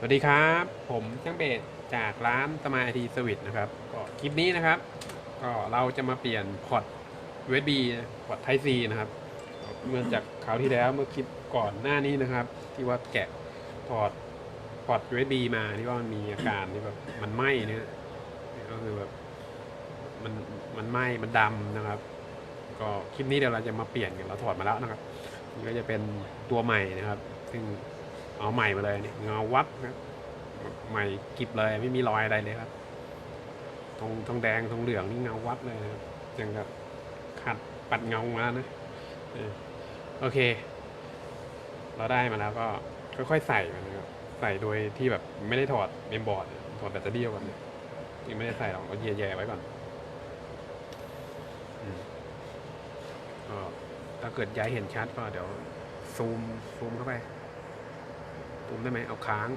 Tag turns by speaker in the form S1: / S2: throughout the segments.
S1: สวัสดีครับ ผมช่างเบสจากร้านสมาทีสวิตนะครับ ก็คลิปนี้นะครับ ก็เราจะมาเปลี่ยนพอร์ต USB พอร์ต Type C นะครับเมื่อจากคราวที่แล้วเมื่อคลิปก่อนหน้านี้นะครับ ที่ว่าแกะถอดพอร์ต USB มาที่ว่ามันมีอาการที่แบบมันไหม้เนี่ยก็คือแบบมันมันไหม้มันดำนะครับ ก็คลิปนี้เดี๋ยวเราจะมาเปลี่ยนกันเราถอดมาแล้วนะครับนี่ก็จะเป็นตัวใหม่นะครับ ซึ่ง เอาใหม่มาเลยเนี่ยเงาวัดนะใหม่กิบเลยไม่มีรอยอะไรเลยครับทองทองแดงทองเหลืองนี่เงาวัดเลยครับยังกับขัดปัดเงามานะโอเค เราได้มาแล้วก็ค่อยๆใส่มันนะครับใส่โดยที่แบบไม่ได้ถอดเมมบอร์ดถอดแบตเตอรี่ออกก่อนเนี่ยที่ไม่ได้ใส่หรอกเอาแย่ๆไว้ก่อนอถ้าเกิดย้ายเห็นชัดก็เดี๋ยวซูมซูมเข้าไป ซูมได้ไหมเอาค้าง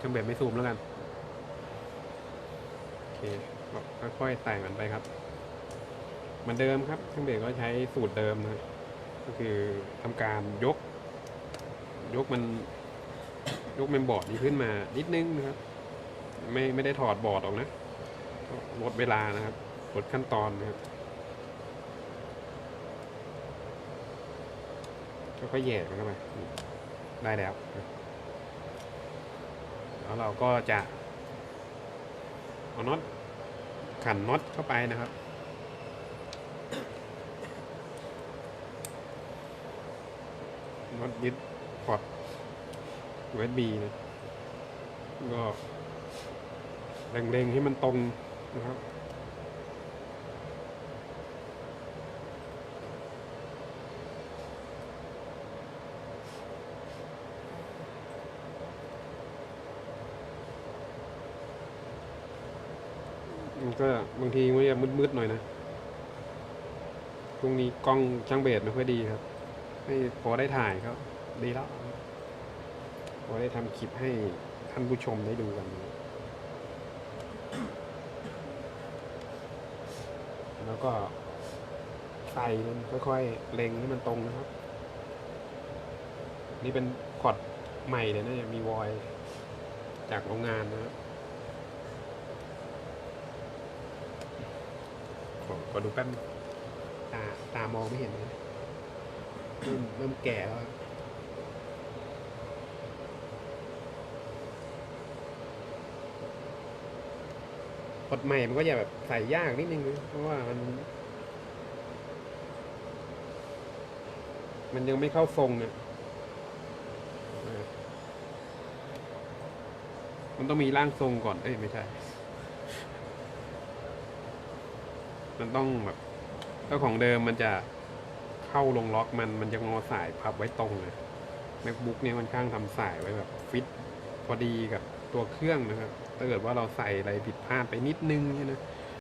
S1: ช่างแบบไม่ซูมแล้วกัน โอเคก็ค่อยๆใส่มันไปครับ เหมือนเดิมครับช่างเบรกก็ใช้สูตรเดิมนะ ก็คือทำการยก ยกมัน ยกเมมบอร์ดนี้ขึ้นมานิดนึงนะครับ ไม่ไม่ได้ถอดบอร์ดออกนะลดเวลานะครับลดขั้นตอนนะครับก็แหย่มันเข้าไป ได้แล้ว แล้วเราก็จะ เอาน็อตขันน็อตเข้าไปนะครับน็อตยึดพอร์ต USB นะก็เล็งๆให้มันตรงนะครับ มันก็บางทีมันจะมืดๆหน่อยนะช่วงนี้กล้องช่างเบสไม่ค่อยดีครับให้พอได้ถ่ายก็ดีแล้ว พอได้ทำคลิปให้ท่านผู้ชมได้ดูกันแล้วก็ใส่มันค่อยๆเล็งให้มันตรงนะครับ นี่เป็นพอร์ตใหม่เลยนะเนี่ยมีวอยจากโรงงานนะครับ อขอดูแป๊บนึงตาตามองไม่เห็นเลยเริ่มเริ่มแก่แล้วอะกดใหม่มันก็จะแบบใส่ยากนิดนึงนะเพราะว่ามัน มันยังไม่เข้าทรงเนี่ยเออมันต้องมีร่างทรงก่อน เอ้ย ไม่ใช่ มันต้องแบบถ้าของเดิมมันจะเข้าลงล็อกมันมันจะงอสายพับไว้ตรงเลย MacBook เนี่ยมันข้างทำสายไว้แบบฟิตพอดีกับตัวเครื่องนะครับถ้าเกิดว่าเราใส่อะไรผิดพลาดไปนิดนึงเนี่ยนะ